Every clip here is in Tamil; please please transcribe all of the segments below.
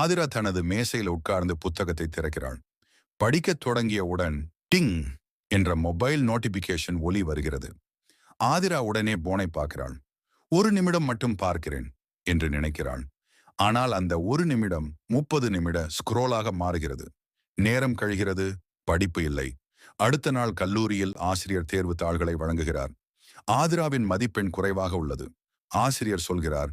ஆதிரா தனது மேசையில் உட்கார்ந்து புத்தகத்தை திறக்கிறாள். படிக்கத் தொடங்கியவுடன் டிங்! என்ற மொபைல் நோட்டிபிகேஷன் ஒலி வருகிறது. ஆதிரா உடனே போனை பார்க்கிறாள். ஒரு நிமிடம் மட்டும் பார்க்கிறேன் என்று நினைக்கிறாள். ஆனால் அந்த ஒரு நிமிடம் முப்பது நிமிட ஸ்க்ரோலாக மாறுகிறது. நேரம் கழிகிறது படிப்பு இல்லை. அடுத்த நாள் கல்லூரியில் ஆசிரியர் தேர்வு தாள்களை வழங்குகிறார். ஆதிராவின் மதிப்பெண் குறைவாக உள்ளது. ஆசிரியர் சொல்கிறார்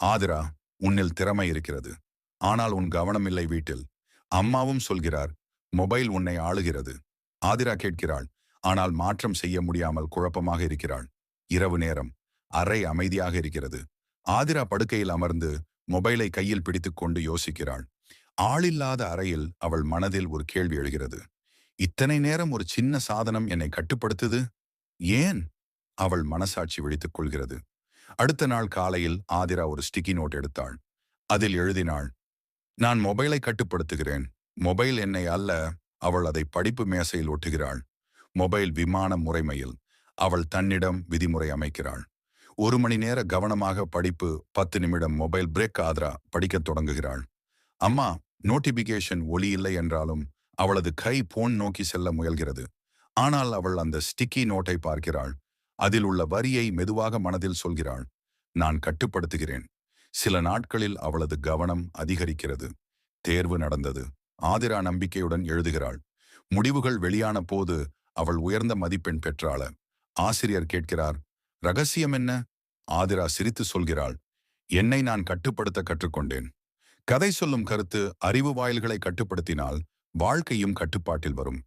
ஆதிரா உன்னில் திறமை இருக்கிறது. ஆனால் உன் கவனம் இல்லை வீட்டில். அம்மாவும் சொல்கிறார் மொபைல் உன்னை ஆளுகிறது. ஆதிரா கேட்கிறாள் ஆனால் மாற்றம் செய்ய முடியாமல் குழப்பமாக இருக்கிறாள். இரவு நேரம் அறை அமைதியாக இருக்கிறது. ஆதிரா படுக்கையில் அமர்ந்து மொபைலை கையில் பிடித்துக்கொண்டு யோசிக்கிறாள். ஆளில்லாத அறையில் அவள் மனதில் ஒரு கேள்வி எழுகிறது. இத்தனை நேரம் ஒரு சின்ன சாதனம் என்னை கட்டுப்படுத்துது? ஏன்? அவள் மனசாட்சி விழித்துக் கொள்கிறது. அடுத்த நாள் காலையில் ஆதிரா ஒரு ஸ்டிக்கி நோட் எடுத்தாள். அதில் எழுதினாள் நான் மொபைலை கட்டுப்படுத்துகிறேன். மொபைல் என்னை அல்ல அவள் அதை படிப்பு மேசையில் ஒட்டுகிறாள். மொபைல் விமான முறைமையில் அவள் தன்னிடம் விதிமுறை அமைக்கிறாள். ஒரு மணி நேர கவனமாக படிப்பு பத்து நிமிடம் மொபைல் பிரேக் ஆதரா படிக்கத் தொடங்குகிறாள். அம்மா நோட்டிபிகேஷன் ஒலி இல்லை என்றாலும் அவளது கை போன் நோக்கி செல்ல முயல்கிறது. ஆனால் அவள் அந்த ஸ்டிக்கி நோட்டை பார்க்கிறாள். அதில் உள்ள வரியை மெதுவாக மனதில் சொல்கிறாள். நான் கட்டுப்படுத்துகிறேன். சில நாட்களில் அவளது கவனம் அதிகரிக்கிறது. தேர்வு நடந்தது. ஆதிரா நம்பிக்கையுடன் எழுதுகிறாள். முடிவுகள் வெளியான போது அவள் உயர்ந்த மதிப்பெண் பெற்றாள. ஆசிரியர் கேட்கிறார் ரகசியம் என்ன? ஆதிரா சிரித்து சொல்கிறாள் என்னை நான் கட்டுப்படுத்த கற்றுக்கொண்டேன். கதை சொல்லும் கருத்து அறிவு வாயில்களை கட்டுப்படுத்தினால் வாழ்க்கையும் கட்டுப்பாட்டில் வரும்.